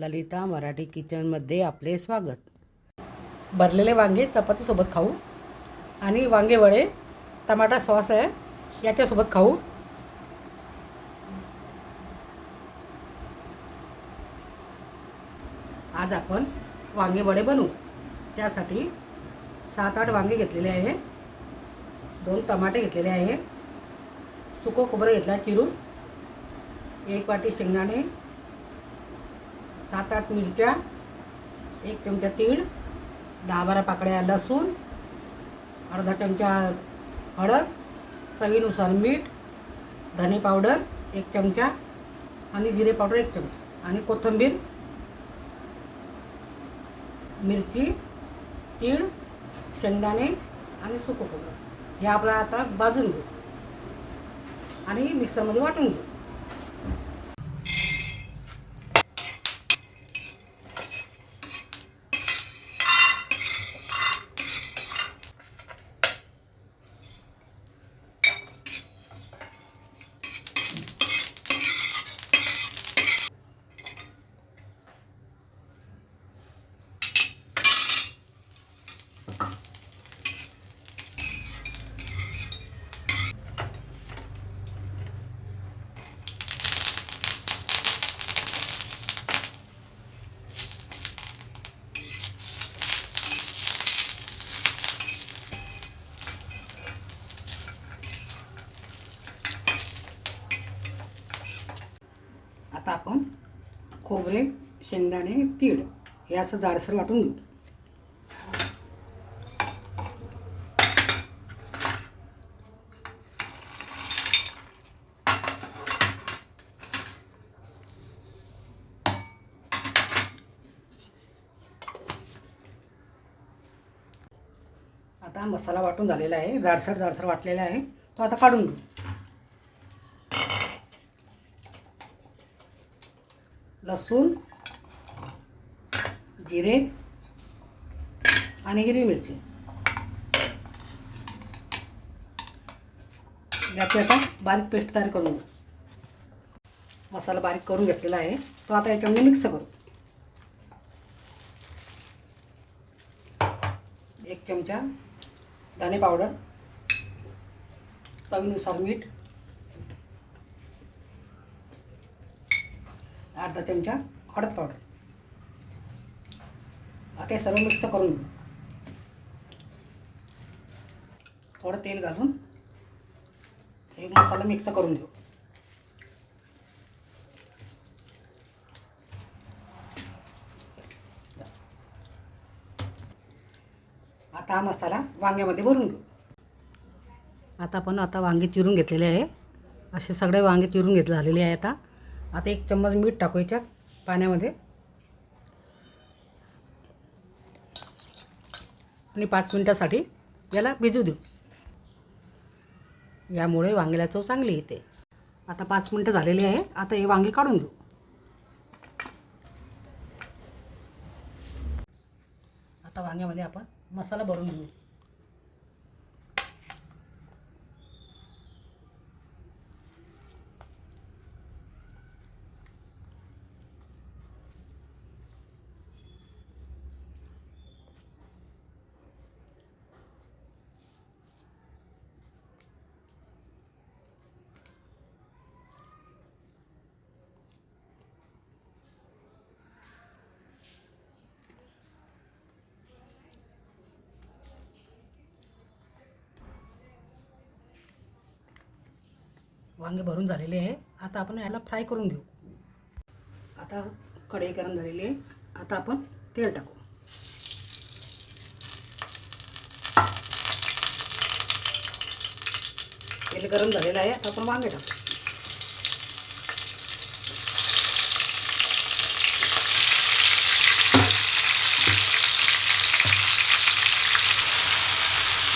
ललिता मराठी किचनमध्ये आपले स्वागत. भरलेले वांगे चपातीसोबत खाऊ. आणि वांगे वडे टमाटा सॉस आहे याच्यासोबत खाऊ. आज आपण वांगे वडे बनवू. त्यासाठी सात आठ वांगे घेतलेले आहे. दोन टमाटे घेतलेले आहे. सुको खोबरं घेतलं आहे चिरून. एक वाटी शेंगदाणे सात आठ मिरच्या एक चमचा तीळ दहा बारा पाकळ्या लसूण अर्धा चमचा हळद चवीनुसार मीठ धने पावडर एक चमचा आणि जिरे पावडर एक चमचा आणि कोथिंबीर मिरची तीळ शेंगदाणे आणि सुकं खोबरं. हे आपलं आता भाजून घेऊ आणि मिक्सरमध्ये वाटून घेऊ. आता आपण खोबरे शेंगदाणे तीळ हे असं जाडसर वाटून घेऊ. आता मसाला वाटून झालेला आहे जाडसर जाडसर वाटलेला आहे तो आता काढून घेऊ. लसूण जिरे आणि हिरवी मिरची. याची आता बारीक पेस्ट तयार करून घेऊ. मसाला बारीक करून घेतलेला आहे. तो आता याच्यामध्ये मिक्स करू. एक चमचा धने पावडर चवीनुसार मीठ अर्धा चमचा हळद पावडर. आता हे सर्व मिक्स करून घेऊ. थोडं तेल घालून हे मसाला मिक्स करून घेऊ. आता हा मसाला वांग्यामध्ये भरून घेऊ. आता आपण आता वांगे चिरून घेतलेले आहे. असे सगळे वांगे चिरून घेतले झालेले आहे आता. आता एक चम्मच मीठ टाकू याच्यात पाण्यामध्ये. आणि पाच मिनटासाठी याला भिजू देऊ. यामुळे वांग्याला चव चांगली येते. आता पाच मिनटं झालेली आहे. आता हे वांगे काढून घेऊ. आता वांग्यामध्ये आपण मसाला भरून घेऊ. वांगे भरून झालेले आहे. आता आपण याला फ्राय करून घेऊ. आता कढई गरम झालेली आहे. आता आपण तेल टाकू. तेल गरम झालेलं आहे. आता आपण वांगे टाकू.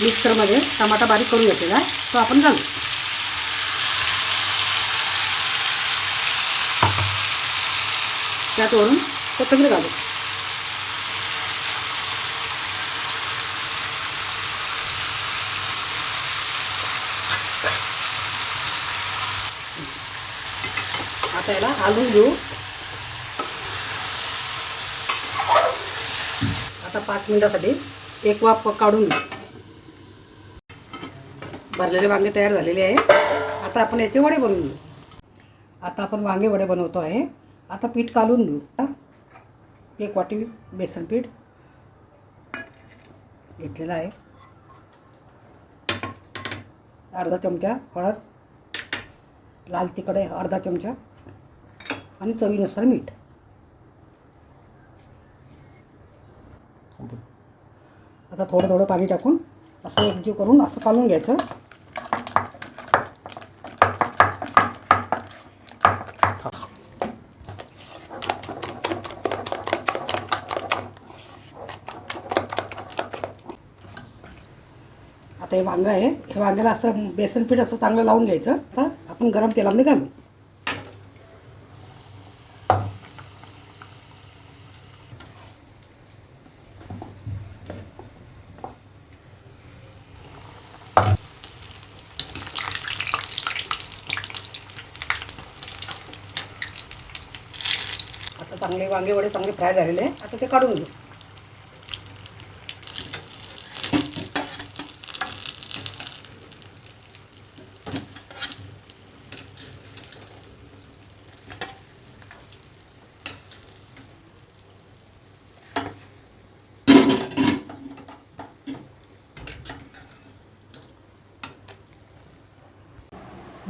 मिक्सरमध्ये टमाटा बारीक करून घेतलेला आहे. तो आपण घालू. त्यात वरून कोथंबीर घालू. आता याला हलवून घेऊ. आता पाच मिनिटासाठी एक वाफ काढून घेऊ. भरलेले वांगे तयार झालेले आहे. आता आपण याचे वडे बनवून घेऊ. आता आपण वांगे वडे बनवतो आहे. आता पीठ कालून घेऊ हा? एक वाटी बेसन पीठ घेतलेलं आहे. अर्धा चमचा हळद लाल तिखट आहे अर्धा चमचा आणि चवीनुसार मीठ. आता थोडं थोडं पाणी टाकून असं एकजीव करून असं कालून घ्यायचं. आता हे वांगं आहे. हे वांग्याला असं बेसन पीठ असं चांगलं लावून घ्यायचं. आता आपण गरम तेलामध्ये घालू. आता चांगले वांगे वडे चांगले फ्राय झालेले. आता ते काढून घेऊ.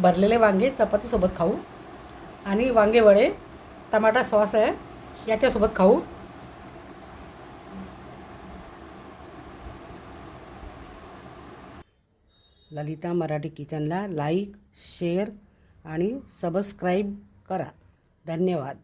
भरलेले वांगे चपातीसोबत खाऊ. आणि वांगे वडे टमाटा सॉस आहे याच्यासोबत खाऊ. ललिता मराठी किचनला लाईक शेअर आणि सबस्क्राईब करा. धन्यवाद.